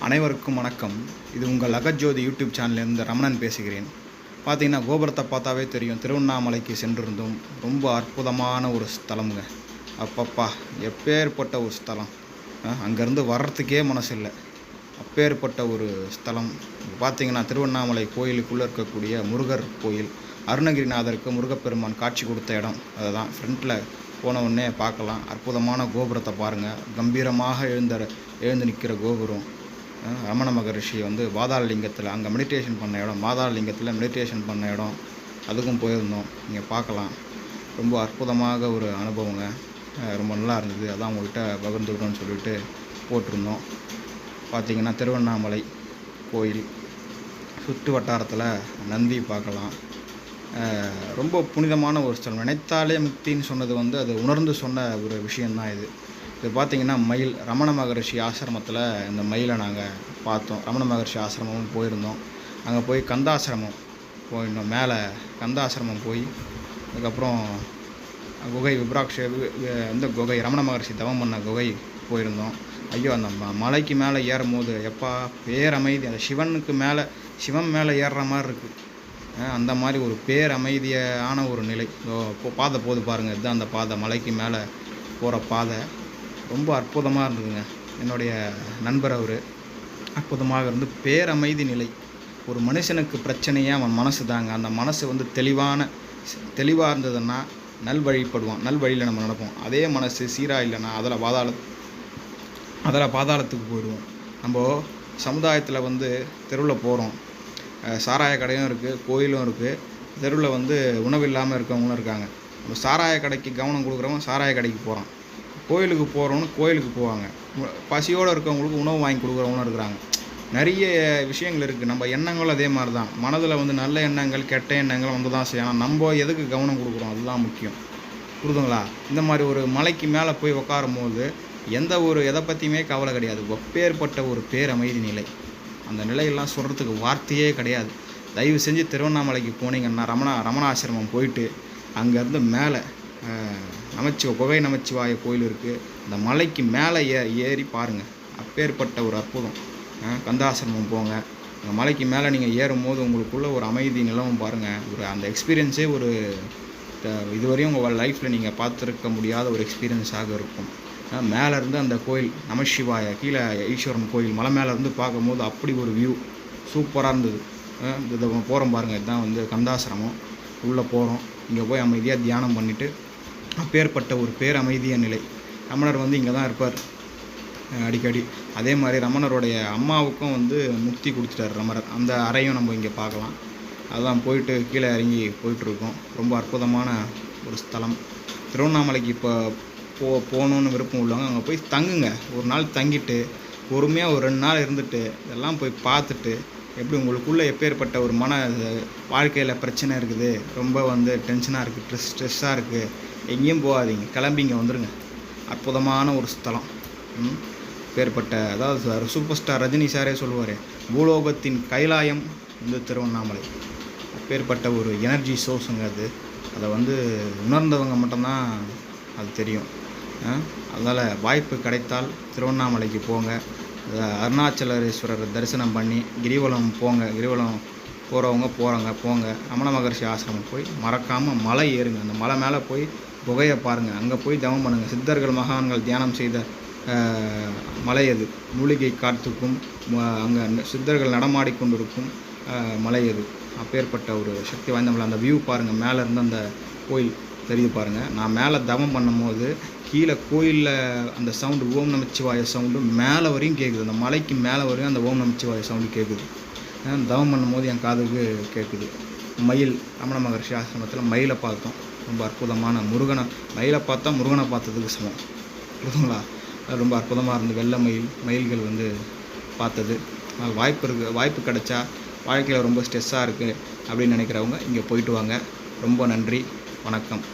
அனைவருக்கும் வணக்கம். இது உங்கள் அகஜோதி யூடியூப் சேனல்லேருந்து ரமணன் பேசுகிறேன். பார்த்தீங்கன்னா கோபுரத்தை பார்த்தாவே தெரியும். திருவண்ணாமலைக்கு சென்றிருந்தோம் ரொம்ப அற்புதமான ஒரு ஸ்தலமுங்க. அப்பப்பா எப்பேற்பட்ட ஒரு ஸ்தலம். அங்கேருந்து வர்றதுக்கே மனசு இல்லை அப்பேற்பட்ட ஒரு ஸ்தலம். பார்த்தீங்கன்னா திருவண்ணாமலை கோயிலுக்குள்ளே இருக்கக்கூடிய முருகர் கோயில். அருணகிரிநாதருக்கு முருகப்பெருமான் காட்சி கொடுத்த இடம். அதுதான். ஃப்ரண்ட்டில் போன உடனே பார்க்கலாம். அற்புதமான கோபுரத்தை பாருங்கள் கம்பீரமாக எழுந்த எழுந்து நிற்கிற கோபுரம். ரமண மகரிஷி வந்து பாதாள லிங்கத்தில் அங்கே மெடிடேஷன் பண்ண இடம் பாதாள லிங்கத்தில் மெடிடேஷன் பண்ண இடம் அதுக்கும் போயிருந்தோம். நீங்கள் பார்க்கலாம். ரொம்ப அற்புதமாக ஒரு அனுபவங்க. ரொம்ப நல்லா இருந்தது. அதான் உங்கள்கிட்ட பகிர்ந்துக்கிட்டோன்னு சொல்லிட்டு போட்டிருந்தோம். பார்த்திங்கன்னா திருவண்ணாமலை கோயில் சுற்று வட்டாரத்தில் நந்தி பார்க்கலாம். ரொம்ப புனிதமான ஒரு ஸ்தலம். நினைத்தாலே முக்தின்னு சொன்னது வந்து அது உணர்ந்து சொன்ன ஒரு விஷயந்தான் இது. இது பார்த்திங்கன்னா மயில் ரமண மகரிஷி ஆசிரமத்தில் இந்த மயிலை நாங்கள் பார்த்தோம். ரமண மகரிஷி ஆசிரமமும் போயிருந்தோம். அங்கே போய் கந்தாசிரமம் போயிருந்தோம். மேலே கந்தாசிரமம் போய் அதுக்கப்புறம் குகை விப்ராக்ஷ இந்த குகை ரமண மகரிஷி தவம் பண்ண குகை போயிருந்தோம். ஐயோ அந்த மலைக்கு மேலே ஏறும் போது எப்பா பேரமைதி அந்த சிவனுக்கு மேலே சிவன் மேலே ஏறுற மாதிரி இருக்குது அந்த மாதிரி ஒரு பேரமைதியான ஒரு நிலை. இப்போ பாதை போது பாருங்கள் இதுதான் அந்த பாதை. மலைக்கு மேலே போகிற பாதை. ரொம்ப அற்புதமாக இருந்ததுங்க. என்னுடைய நண்பர் அவர். அற்புதமாக இருந்து பேரமைதி நிலை. ஒரு மனுஷனுக்கு பிரச்சனையே அவன் மனசு தாங்க அந்த மனசு வந்து தெளிவான தெளிவாக இருந்ததுன்னா நல் வழிப்படுவான் நல் வழியில் நம்ம நடப்போம். அதே மனசு சீராக இல்லைன்னா அதில் பாதாள அதில் பாதாளத்துக்கு போயிடுவோம். நம்ம சமுதாயத்தில் வந்து தெருவில் போகிறோம் சாராய கடையும் இருக்குது கோயிலும் இருக்குது தெருவில் வந்து உணவு இல்லாமல் இருக்கவங்களும் இருக்காங்க. நம்ம சாராய கடைக்கு கவனம் கொடுக்குறவங்க சாராய கடைக்கு போகிறான் கோயிலுக்கு போகிறவங்க கோயிலுக்கு போவாங்க. பசியோடு இருக்கவங்களுக்கு உணவு வாங்கி கொடுக்குறவங்களும் இருக்கிறாங்க. நிறைய விஷயங்கள் இருக்குது நம்ம எண்ணங்களும் அதே மாதிரி தான் மனதில் வந்து நல்ல எண்ணங்கள் கெட்ட எண்ணங்கள் வந்து தான் செய்யணும் நம்ம எதுக்கு கவனம் கொடுக்குறோம்? அதுதான் முக்கியம். புரிதுங்களா? இந்த மாதிரி ஒரு மலைக்கு மேலே போய் உட்காரும் போது எந்த ஒரு எதை பற்றியுமே கவலை கிடையாது. ஒப்பேற்பட்ட ஒரு பேரமைதி நிலை. அந்த நிலையெல்லாம் சொல்கிறதுக்கு வார்த்தையே கிடையாது. தயவு செஞ்சு திருவண்ணாமலைக்கு போனீங்கன்னா ரமணா ரமணாசிரமம் போயிட்டு அங்கேருந்து மேலே நமச்சிவ குகை நமச்சிவாய கோயில் இருக்குது அந்த மலைக்கு மேலே ஏ ஏறி பாருங்கள் அப்பேற்பட்ட ஒரு அற்புதம். கந்தாசிரமம் போங்க. அந்த மலைக்கு மேலே நீங்கள் ஏறும்போது உங்களுக்குள்ள ஒரு அமைதி நிலவும் பாருங்கள் ஒரு அந்த எக்ஸ்பீரியன்ஸே ஒரு இதுவரையும் உங்கள் லைஃப்பில் நீங்கள் பார்த்துருக்க முடியாத ஒரு எக்ஸ்பீரியன்ஸாக இருக்கும். மேலேருந்து இருந்து அந்த கோயில் நமசிவாய கீழே ஈஸ்வரன் கோயில் மலை மேலே இருந்து பார்க்கும்போது அப்படி ஒரு வியூ சூப்பராக இருந்தது. இதை இது போகிறோம் பாருங்கள் இதுதான் வந்து கந்தாசிரமம் உள்ளே போகிறோம் இங்கே போய் அமைதியாக தியானம் பண்ணிவிட்டு அப்பேற்பட்ட ஒரு பேரமைதிய நிலை. ரமணர் வந்து இங்கே தான் இருப்பார். அடிக்கடி. அதே மாதிரி ரமணருடைய அம்மாவுக்கும் வந்து முக்தி கொடுத்துட்டார் ரமணர். அந்த அறையும் நம்ம இங்கே பார்க்கலாம். அதான் போயிட்டு கீழே இறங்கி போயிட்டுருக்கோம். ரொம்ப அற்புதமான ஒரு ஸ்தலம். திருவண்ணாமலைக்கு இப்போ போ போகணுன்னு விருப்பம் உள்ளவங்க அங்கே போய் தங்குங்க. ஒரு நாள் தங்கிட்டு பொறுமையாக ஒரு ரெண்டு நாள் இருந்துட்டு இதெல்லாம் போய் பார்த்துட்டு எப்படி உங்களுக்குள்ளே எப்பேற்பட்ட ஒரு மன வாழ்க்கையில் பிரச்சனை இருக்குது ரொம்ப வந்து டென்ஷனாக இருக்குது ஸ்ட்ரெஸ் ஸ்ட்ரெஸ்ஸாக இருக்குது எங்கேயும் போகாதீங்க கிளம்பிங்க வந்துடுங்க அற்புதமான ஒரு ஸ்தலம். ம்? பேர்பட்ட அதாவது சூப்பர் ஸ்டார் ரஜினி சாரே சொல்லுவார் பூலோகத்தின் கைலாயம் வந்து திருவண்ணாமலை. அப்பேற்பட்ட ஒரு எனர்ஜி சோர்ஸுங்க அது. அதை வந்து உணர்ந்தவங்க மட்டும்தான் அது தெரியும். அதனால் வாய்ப்பு கிடைத்தால் திருவண்ணாமலைக்கு போங்க. அருணாச்சலேஸ்வரர் தரிசனம் பண்ணி கிரிவலம் போங்க கிரிவலம் போகிறவங்க போகிறாங்க போங்க. ரமண மகர்ஷி ஆசிரமம் போய் மறக்காமல் மலை ஏறுங்க. அந்த மலை மேலே போய் புகையை பாருங்கள் அங்கே போய் தவம் பண்ணுங்கள் சித்தர்கள் மகான்கள் தியானம் செய்த மலை அது. மூலிகை காற்றுக்கும் அங்கே சித்தர்கள் நடமாடி கொண்டிருக்கும் மலை அது. அப்பேற்பட்ட ஒரு சக்தி வாய்ந்த மலை. அந்த வியூ பாருங்கள் மேலேருந்து அந்த கோயில் தெரியுது பாருங்கள் நான் மேலே தவம் பண்ணும்போது கீழே கோயிலில் அந்த சவுண்டு ஓம் நமச்சிவாய சவுண்டு மேலே வரையும் கேட்குது அந்த மலைக்கு மேலே வரையும் அந்த ஓம் நமச்சிவாய சவுண்டு கேட்குது தவம் பண்ணும்போது என் காதுக்கு கேட்குது மயில் ரமண மகர்ஷி ஆசிரமத்தில் மயிலை பார்த்தோம். ரொம்ப அற்புதமான முருகனை. மயிலை பார்த்தா முருகனை பார்த்ததுக்கு சமம். புரியுதுங்களா? அது ரொம்ப அற்புதமாக இருந்தது. வெள்ளை மயில் மயில்கள் வந்து பார்த்தது. வாய்ப்பு இருக்குது வாய்ப்பு கிடைச்சா வாழ்க்கையில் ரொம்ப ஸ்ட்ரெஸ்ஸாக இருக்குது அப்படின்னு நினைக்கிறவங்க இங்கே போயிட்டு வாங்க. ரொம்ப நன்றி. வணக்கம்.